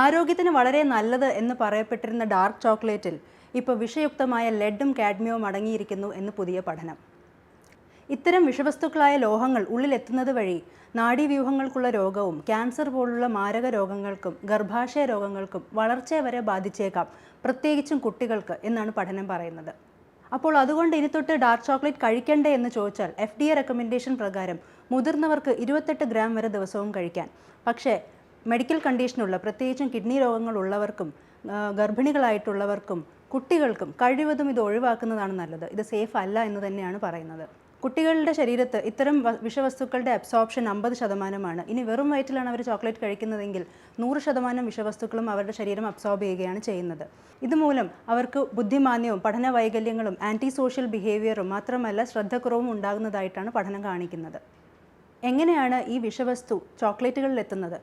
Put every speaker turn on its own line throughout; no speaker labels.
ആരോഗ്യത്തിന് വളരെ നല്ലത് എന്ന് പറയപ്പെട്ടിരുന്ന ഡാർക്ക് ചോക്ലേറ്റിൽ ഇപ്പോൾ വിഷയുക്തമായ ലെഡും കാഡ്മിയവും അടങ്ങിയിരിക്കുന്നു എന്ന് പുതിയ പഠനം. ഇത്തരം വിഷവസ്തുക്കളായ ലോഹങ്ങൾ ഉള്ളിലെത്തുന്നത് വഴി നാഡീവ്യൂഹങ്ങൾക്കുള്ള രോഗവും ക്യാൻസർ പോലുള്ള മാരക രോഗങ്ങൾക്കും ഗർഭാശയ രോഗങ്ങൾക്കും വളർച്ചയെ വരെ ബാധിച്ചേക്കാം പ്രത്യേകിച്ചും കുട്ടികൾക്ക് എന്നാണ് പഠനം പറയുന്നത്. അപ്പോൾ അതുകൊണ്ട് ഇനി തൊട്ട് ഡാർക്ക് ചോക്ലേറ്റ് കഴിക്കണ്ടേ എന്ന് ചോദിച്ചാൽ എഫ് ഡി എ റെക്കമെൻഡേഷൻ പ്രകാരം മുതിർന്നവർക്ക് ഇരുപത്തെട്ട് ഗ്രാം വരെ ദിവസവും കഴിക്കാൻ. പക്ഷേ മെഡിക്കൽ കണ്ടീഷനുള്ള പ്രത്യേകിച്ചും കിഡ്നി രോഗങ്ങളുള്ളവർക്കും ഗർഭിണികളായിട്ടുള്ളവർക്കും കുട്ടികൾക്കും കഴിവതും ഇത് ഒഴിവാക്കുന്നതാണ് നല്ലത്. ഇത് സേഫ് അല്ല എന്ന് തന്നെയാണ് പറയുന്നത്. കുട്ടികളുടെ ശരീരത്ത് ഇത്തരം വിഷവസ്തുക്കളുടെ അബ്സോർപ്ഷൻ അമ്പത് ശതമാനമാണ്. ഇനി വെറും വയറ്റിലാണ് അവർ ചോക്ലേറ്റ് കഴിക്കുന്നതെങ്കിൽ നൂറ് ശതമാനം വിഷവസ്തുക്കളും അവരുടെ ശരീരം അബ്സോർബ് ചെയ്യുകയാണ് ചെയ്യുന്നത്. ഇതുമൂലം അവർക്ക് ബുദ്ധിമാന്യവും പഠന വൈകല്യങ്ങളും ആന്റി സോഷ്യൽ ബിഹേവിയറും മാത്രമല്ല ശ്രദ്ധക്കുറവും ഉണ്ടാകുന്നതായിട്ടാണ് പഠനം കാണിക്കുന്നത്. എങ്ങനെയാണ് ഈ വിഷവസ്തു ചോക്ലേറ്റുകളിൽ എത്തുന്നത്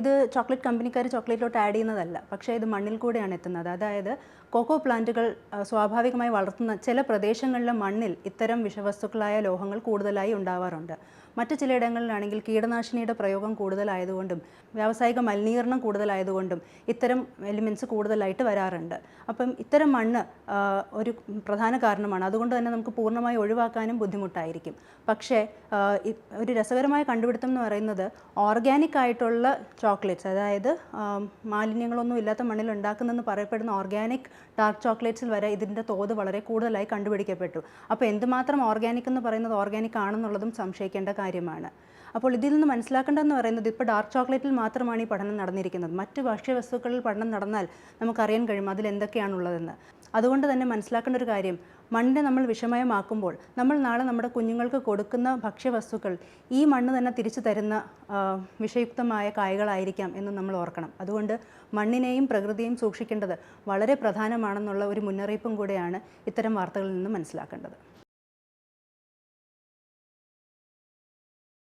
ഇത് ചോക്ലേറ്റ് കമ്പനിക്കാർ ചോക്ലേറ്റിലോട്ട് ആഡ് ചെയ്യുന്നതല്ല. പക്ഷേ ഇത് മണ്ണിൽ കൂടെയാണ് എത്തുന്നത്. അതായത് കോക്കോ പ്ലാന്റുകൾ സ്വാഭാവികമായി വളർത്തുന്ന ചില പ്രദേശങ്ങളിലെ മണ്ണിൽ ഇത്തരം വിഷവസ്തുക്കളായ ലോഹങ്ങൾ കൂടുതലായി ഉണ്ടാവാറുണ്ട്. മറ്റു ചിലയിടങ്ങളിലാണെങ്കിൽ കീടനാശിനിയുടെ പ്രയോഗം കൂടുതലായതുകൊണ്ടും വ്യാവസായിക മലിനീകരണം കൂടുതലായതുകൊണ്ടും ഇത്തരം എലിമെന്റ്സ് കൂടുതലായിട്ട് വരാറുണ്ട്. അപ്പം ഇത്തരം മണ്ണ് ഒരു പ്രധാന കാരണമാണ്. അതുകൊണ്ട് തന്നെ നമുക്ക് പൂർണമായി ഒഴിവാക്കാനും ബുദ്ധിമുട്ടായിരിക്കും. പക്ഷേ ഒരു രസകരമായ കണ്ടുപിടുത്തം എന്ന് പറയുന്നത് ഓർഗാനിക് ആയിട്ടുള്ള ചോക്ലേറ്റ്സ് അതായത് മാലിന്യങ്ങളൊന്നും ഇല്ലാത്ത മണ്ണിൽ ഉണ്ടാക്കുന്നെന്ന് പറയപ്പെടുന്ന ഓർഗാനിക് ഡാർക്ക് ചോക്ലേറ്റ്സിൽ വരെ ഇതിന്റെ തോത് വളരെ കൂടുതലായി കണ്ടുപിടിക്കപ്പെട്ടു. അപ്പോൾ എന്തുമാത്രം ഓർഗാനിക് എന്ന് പറയുന്നത് ഓർഗാനിക് ആണെന്നുള്ളതും സംശയിക്കേണ്ട കാര്യമാണ്. അപ്പോൾ ഇതിൽ നിന്ന് മനസ്സിലാക്കേണ്ടതെന്ന് പറയുന്നത് ഇപ്പോൾ ഡാർക്ക് ചോക്ലേറ്റിൽ മാത്രമാണ് ഈ പഠനം നടന്നിരിക്കുന്നത്. മറ്റ് ഭക്ഷ്യവസ്തുക്കളിൽ പഠനം നടന്നാൽ നമുക്കറിയാൻ കഴിയും അതിൽ എന്തൊക്കെയാണുള്ളതെന്ന്. അതുകൊണ്ട് തന്നെ മനസ്സിലാക്കേണ്ട ഒരു കാര്യം മണ്ണിനെ നമ്മൾ വിഷമയമാക്കുമ്പോൾ നമ്മൾ നാളെ നമ്മുടെ കുഞ്ഞുങ്ങൾക്ക് കൊടുക്കുന്ന ഭക്ഷ്യവസ്തുക്കൾ ഈ മണ്ണ് തന്നെ തിരിച്ചു തരുന്ന വിഷയുക്തമായ കായകളായിരിക്കാം എന്ന് നമ്മൾ ഓർക്കണം. അതുകൊണ്ട് മണ്ണിനെയും പ്രകൃതിയെയും സൂക്ഷിക്കേണ്ടത് വളരെ പ്രധാനമാണെന്നുള്ള ഒരു മുന്നറിയിപ്പും കൂടെയാണ് ഇത്തരം വാർത്തകളിൽ നിന്ന് മനസ്സിലാക്കേണ്ടത്.